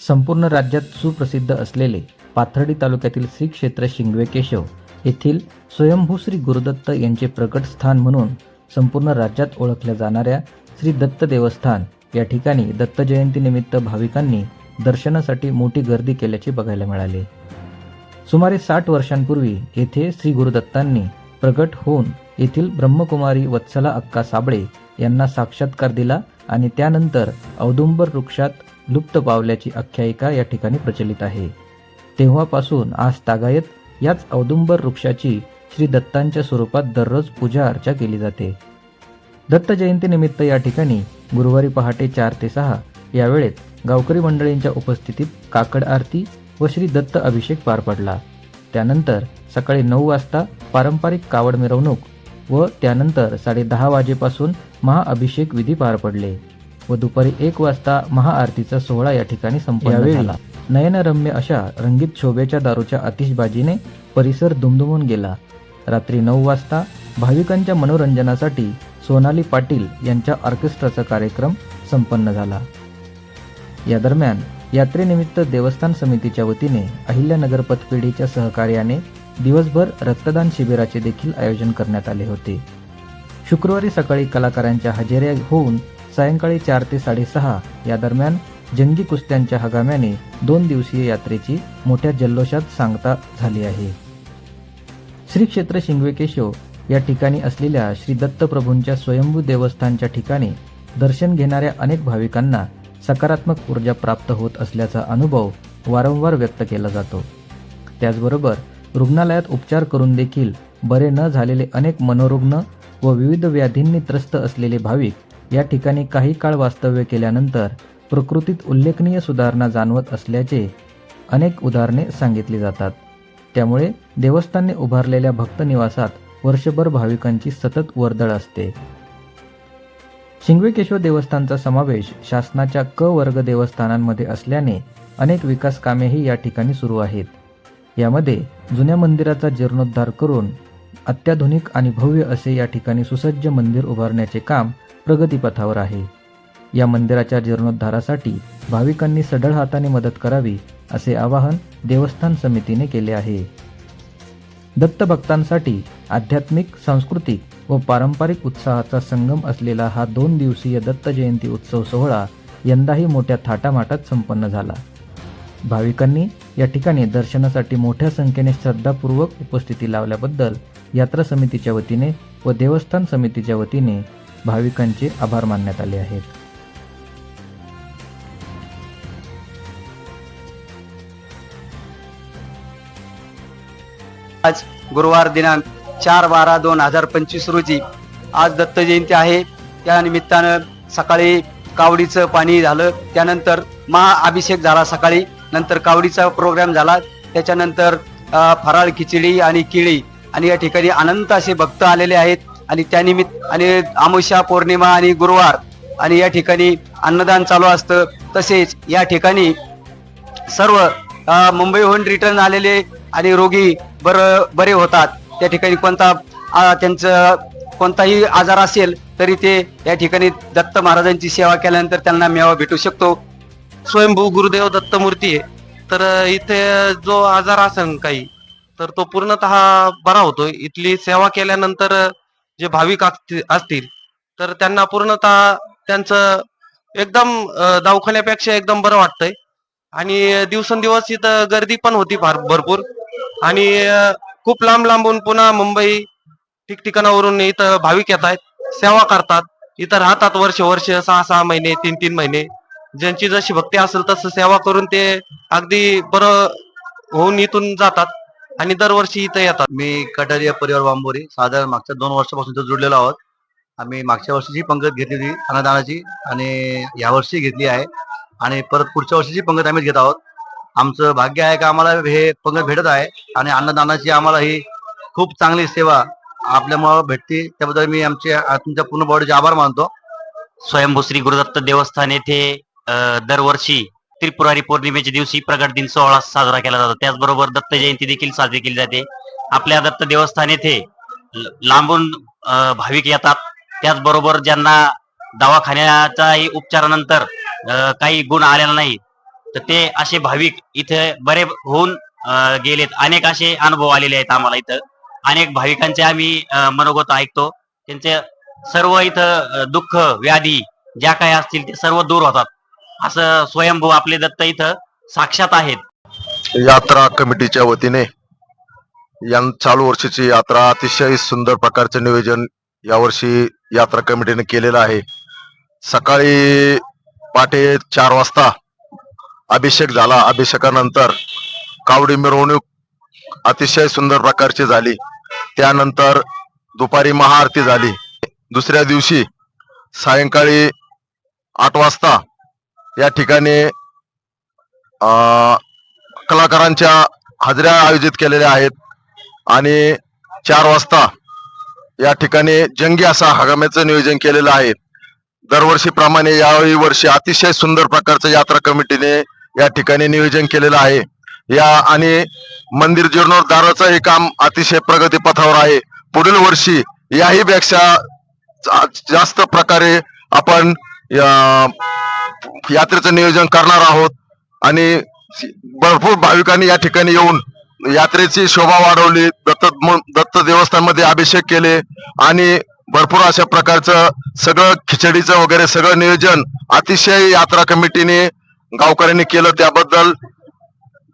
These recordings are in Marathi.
संपूर्ण राज्यात सुप्रसिद्ध असलेले पाथर्डी तालुक्यातील श्री क्षेत्र शिंगवे केशव येथील स्वयंभू श्री गुरुदत्त यांचे प्रकट स्थान म्हणून संपूर्ण राज्यात ओळखल्या जाणाऱ्या श्री दत्त देवस्थान या ठिकाणी दत्त जयंतीनिमित्त भाविकांनी दर्शनासाठी मोठी गर्दी केल्याचे बघायला मिळाले. सुमारे साठ वर्षांपूर्वी येथे श्री गुरुदत्तांनी प्रगट होऊन येथील ब्रह्मकुमारी वत्सला अक्का साबळे यांना साक्षात्कार दिला आणि त्यानंतर औदुंबर वृक्षात लुप्त पावल्याची आख्यायिका या ठिकाणी प्रचलित आहे. तेव्हापासून आज तागायत याच औदुंबर वृक्षाची श्री दत्तांच्या स्वरूपात दररोज पूजा अर्चा केली जाते. दत्त जयंतीनिमित्त या ठिकाणी गुरुवारी पहाटे चार ते सहा या वेळेत गावकरी मंडळींच्या उपस्थितीत काकड आरती व श्री दत्त अभिषेक पार पडला. त्यानंतर सकाळी नऊ वाजता पारंपरिक कावड मिरवणूक व त्यानंतर साडेदहा वाजेपासून महाअभिषेक विधी पार पडले. व दुपारी एक वाजता महाआरतीचा सोहळा या ठिकाणी संपन्न झाला. नयनरम्य अशा रंगीत शोभेच्या दारूच्या आतिषबाजीने परिसर दुमदुमून गेला. रात्री नऊ वाजता भाविकांच्या मनोरंजनासाठी सोनाली पाटील यांच्या ऑर्केस्ट्राचा कार्यक्रम संपन्न झाला. या दरम्यान यात्रेनिमित्त देवस्थान समितीच्या वतीने अहिल्यानगर पतपेढीच्या सहकार्याने दिवसभर रक्तदान शिबिराचे देखील आयोजन करण्यात आले होते. शुक्रवारी सकाळी कलाकारांच्या हजेऱ्या होऊन सायंकाळी चार ते साडेसहा या दरम्यान जंगी कुस्त्यांच्या हगाम्याने दोन दिवसीय यात्रेची मोठ्या जल्लोषात सांगता झाली आहे. श्री क्षेत्र शिंगवे केशव या ठिकाणी असलेल्या श्री दत्तप्रभूंच्या स्वयंभू देवस्थानच्या ठिकाणी दर्शन घेणाऱ्या अनेक भाविकांना सकारात्मक ऊर्जा प्राप्त होत असल्याचा अनुभव वारंवार व्यक्त केला जातो. त्याचबरोबर रुग्णालयात उपचार करून देखील बरे न झालेले अनेक मनोरुग्ण व विविध व्याधींनी त्रस्त असलेले भाविक या ठिकाणी काही काळ वास्तव्य केल्यानंतर प्रकृतीत उल्लेखनीय सुधारणा जाणवत असल्याचे अनेक उदाहरणे सांगितली जातात. त्यामुळे देवस्थानने उभारलेल्या भक्त निवासात वर्षभर भाविकांची सतत वर्दळ असते. शिंगवेकेश्वर देवस्थानचा समावेश शासनाच्या क वर्ग देवस्थानांमध्ये असल्याने अनेक विकास कामेही या ठिकाणी सुरू आहेत. यामध्ये जुन्या मंदिराचा जीर्णोद्धार करून अत्याधुनिक आणि भव्य असे या ठिकाणी सुसज्ज मंदिर उभारण्याचे काम प्रगतीपथावर आहे. या मंदिराच्या जीर्णोद्धारासाठी भाविकांनी सढळ हाताने मदत करावी असे आवाहन देवस्थान समितीने केले आहे. दत्त भक्तांसाठी आध्यात्मिक सांस्कृतिक व पारंपरिक उत्साहाचा संगम असलेला हा दोन दिवसीय दत्त जयंती उत्सव सोहळा यंदाही मोठ्या थाटामाटात संपन्न झाला. भाविकांनी या ठिकाणी दर्शनासाठी मोठ्या संख्येने श्रद्धापूर्वक उपस्थिती लावल्याबद्दल यात्रा समितीच्या वतीने व देवस्थान समितीच्या वतीने भाविकांचे आभार मानण्यात आले आहेत. आज गुरुवार दिनांक चार बारा दोन हजार पंचवीस रोजी आज दत्त जयंती आहे. त्या निमित्तानं सकाळी कावडीचं पाणी झालं. त्यानंतर महाअभिषेक झाला सकाळी. नंतर कावडीचा प्रोग्राम झाला. त्याच्यानंतर फराळ खिचडी आणि केळी. आणि या ठिकाणी अनंत असे भक्त आलेले आहेत. आणि त्यानिमित्त आणि अमावस्या पौर्णिमा आणि गुरुवार आणि या ठिकाणी अन्नदान चालू असतं. तसेच या ठिकाणी सर्व मुंबईहून रिटर्न आलेले आणि रोगी बर बरे होतात. त्या ठिकाणी कोणता त्यांचं कोणताही आजार असेल तरी ते या ठिकाणी दत्त महाराजांची सेवा केल्यानंतर त्यांना मेवा भेटू शकतो. स्वयंभू गुरुदेव दत्तमूर्ती आहे. तर इथे जो आजार असेल काही तर तो पूर्णतः बरा होतो. इथली सेवा केल्यानंतर जे भाविक असतील तर त्यांना पूर्णतः त्यांचं एकदम दवाखान्यापेक्षा एकदम बरं वाटतंय. आणि दिवसेंदिवस इथं गर्दी पण होती फार भरपूर. आणि खूप लांब लांबून पुन्हा मुंबई ठिकठिकाणावरून इथं भाविक येत आहेत सेवा करतात. इथं राहतात वर्ष वर्ष सहा सहा महिने तीन तीन महिने. ज्यांची जशी भक्ती असेल तसं सेवा करून ते अगदी बरं होऊन इथून जातात. आणि दरवर्षी इथं येतात. मी कटारिया परिवार बांबोरी साधारण मागच्या दोन वर्षापासून इथं जुडलेलो आहोत. आम्ही मागच्या वर्षीची पंगत घेतली होती अन्नदानाची आणि यावर्षी घेतली आहे. आणि परत पुढच्या वर्षीची पंगत आम्ही घेत आहोत. आमचं भाग्य आहे का आम्हाला हे पंगत भेटत आहे. आणि अन्नदानाची आम्हाला ही खूप चांगली सेवा आपल्यामुळे भेटते. त्याबद्दल मी आमचे तुमच्या पूर्ण बॉडीचे आभार मानतो. स्वयंभू श्री गुरुदत्त देवस्थान येथे दरवर्षी त्रिपुरारी पौर्णिमेच्या दिवशी प्रगट दिन सोहळा साजरा केला जातो. त्याचबरोबर दत्त जयंती देखील साजरी केली जाते. आपल्या दत्त देवस्थान येथे लांबून भाविक येतात. त्याचबरोबर ज्यांना दवाखान्याच्याही उपचारानंतर काही गुण आलेला नाही तर ते असे भाविक इथे बरे होऊन गेलेत. अनेक असे अनुभव आलेले आहेत आम्हाला इथं. अनेक भाविकांचे आम्ही मनोगत ऐकतो. त्यांचे सर्व इथं दुःख व्याधी ज्या काही असतील ते सर्व दूर होतात. असं स्वयंभू आपले दत्त इथं साक्षात आहेत. यात्रा कमिटीच्या वतीने या चालू वर्षीची यात्रा अतिशय सुंदर प्रकारचं नियोजन यावर्षी यात्रा कमिटीने केलेलं आहे. सकाळी पहाटे चार वाजता अभिषेक झाला. अभिषेकानंतर कावडी मिरवणूक अतिशय सुंदर प्रकारची झाली. त्यानंतर दुपारी महाआरती झाली. दुसऱ्या दिवशी सायंकाळी आठ वाजता या ठिकाणी अं, कलाकारांच्या हजऱ्या आयोजित केलेल्या आहेत. आणि चार वाजता या ठिकाणी जंगी असा हगाम्याचं नियोजन केलेलं आहे. दरवर्षीप्रमाणे यावेळी वर्षी अतिशय सुंदर प्रकारचं यात्रा कमिटीने या ठिकाणी नियोजन केलेलं आहे. या आणि मंदिर जीर्णोद्धाराचं हे काम अतिशय प्रगतीपथावर आहे. पुढील वर्षी याही पेक्षा जास्त प्रकारे आपण यात्रेचं नियोजन करणार आहोत. आणि भरपूर भाविकांनी या ठिकाणी येऊन यात्रेची शोभा वाढवली दत्त दत्त देवस्थानमध्ये अभिषेक केले आणि भरपूर अशा प्रकारचं सगळं खिचडीचं वगैरे सगळं नियोजन अतिशय यात्रा कमिटीने गावकऱ्यांनी केलं. त्याबद्दल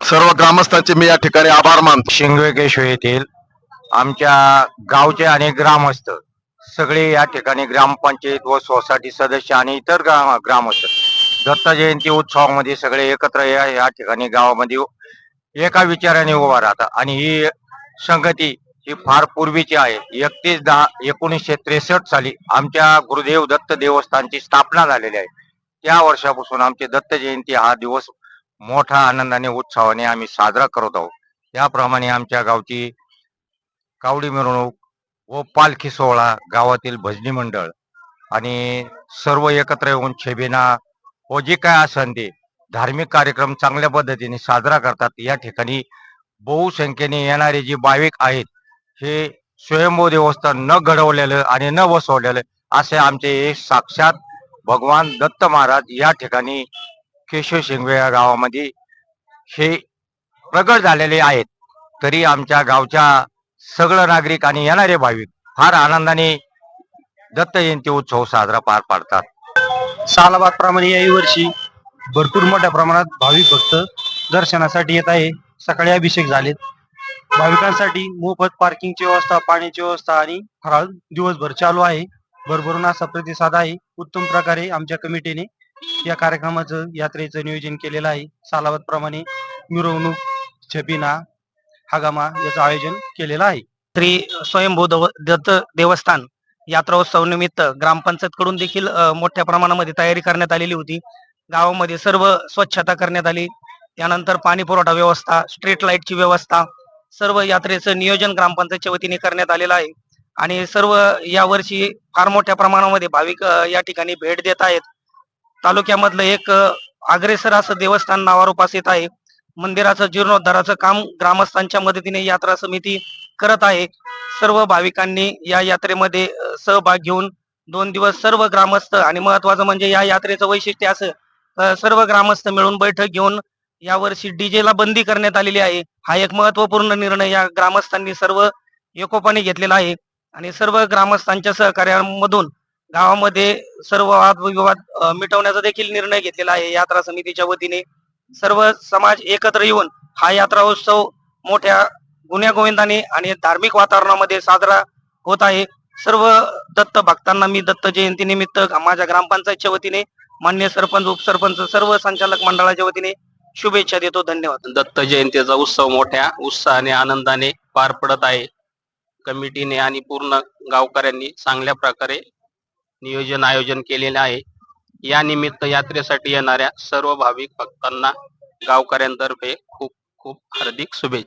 सर्व ग्रामस्थांचे मी या ठिकाणी आभार मानतो. शिंगवेकेश्वर येथील आमच्या गावचे अनेक ग्रामस्थ सगळे या ठिकाणी ग्रामपंचायत व सोसायटी सदस्य आणि इतर ग्राम ग्रामस्थ दत्त जयंती उत्सवामध्ये सगळे एकत्र या या ठिकाणी गावामध्ये एका विचाराने उभा राहतात आणि ही संगती ही फार पूर्वीची आहे. एकतीस दहा एकोणीसशे त्रेसष्ट साली आमच्या गुरुदेव दत्त देवस्थानची स्थापना झालेली आहे. त्या वर्षापासून आमची दत्त जयंती हा दिवस मोठा आनंदाने उत्सवाने आम्ही साजरा करत आहोत. त्याप्रमाणे आमच्या गावची कावडी मिरवणूक व पालखी सोहळा गावातील भजनी मंडळ आणि सर्व एकत्र येऊन छेबिना व जे काय असन ते धार्मिक कार्यक्रम चांगल्या पद्धतीने साजरा करतात. या ठिकाणी बहुसंख्येने येणारे जे भाविक आहेत हे स्वयंभू देवस्थान न घडवलेलं आणि न बसवलेलं असे आमचे साक्षात भगवान दत्त महाराज या ठिकाणी केशव शिंगवे या गावामध्ये हे प्रगट झालेले आहेत. तरी आमच्या गावच्या सगळं नागरिक आणि येणारे भाविक फार आनंदाने दत्त जयंती उत्सव साजरा पार पाडतात. सालाबादप्रमाणे याही वर्षी भरपूर मोठ्या प्रमाणात भाविक भक्त दर्शनासाठी येत आहे. सकाळी अभिषेक झालेत. भाविकांसाठी मोफत पार्किंगची व्यवस्था पाण्याची व्यवस्था आणि फराळ दिवसभर चालू आहे. भरभरून असा प्रतिसाद आहे. उत्तम प्रकारे आमच्या कमिटीने या कार्यक्रमाचं यात्रेचं नियोजन केलेलं आहे. सालाबाद प्रमाणे मिरवणूक छबिना हगामा याचं आयोजन केलेलं आहे. श्री स्वयंभू दत्त देवस्थान. यात्रा उत्सव निमित्त ग्रामपंचायत कडून देखील मोठ्या प्रमाणामध्ये तयारी करण्यात आलेली होती. गावामध्ये सर्व स्वच्छता करण्यात आली. त्यानंतर पाणी पुरवठा व्यवस्था स्ट्रीट लाईटची व्यवस्था सर्व यात्रेचं नियोजन ग्रामपंचायतच्या वतीने करण्यात आलेलं आहे. आणि सर्व यावर्षी फार मोठ्या प्रमाणामध्ये भाविक या ठिकाणी भेट देत आहेत. तालुक्यामधलं एक अग्रेसर असं देवस्थान नावारूपास येत आहे. मंदिराचं जीर्णोद्धाराचं काम ग्रामस्थांच्या मदतीने यात्रा समिती करत आहे. सर्व भाविकांनी या यात्रेमध्ये सहभाग घेऊन दोन दिवस सर्व ग्रामस्थ आणि महत्वाचं म्हणजे या यात्रेचं वैशिष्ट्य असं सर्व ग्रामस्थ मिळून बैठक घेऊन यावर्षी डीजे ला बंदी करण्यात आलेली आहे. हा एक महत्त्वपूर्ण निर्णय या ग्रामस्थांनी सर्व एकोपाने घेतलेला आहे. आणि सर्व ग्रामस्थांच्या सहकार्यामधून गावामध्ये सर्व वादविवाद विवाद मिटवण्याचा देखील निर्णय घेतलेला आहे. यात्रा समितीच्या वतीने सर्व समाज एकत्र येऊन हा यात्रा उत्सव मोठ्या गुण्यागोविंदाने आणि धार्मिक वातावरणामध्ये साजरा होत आहे. सर्व दत्त भक्तांना मी दत्त जयंती निमित्त माझ्या ग्रामपंचायतच्या वतीने मान्य सरपंच उपसरपंच सर्व संचालक मंडळाच्या वतीने शुभेच्छा देतो. धन्यवाद. दत्त जयंतीचा उत्सव मोठ्या उत्साहाने आनंदाने पार पडत आहे. कमिटीने आणि पूर्ण गावकऱ्यांनी चांगल्या प्रकारे नियोजन आयोजन केलेले आहे. या निमित्त यात्रेसाठी येणाऱ्या सर्व भाविक भक्तांना गावकऱ्यांतर्फे खूप खूप हार्दिक शुभेच्छा.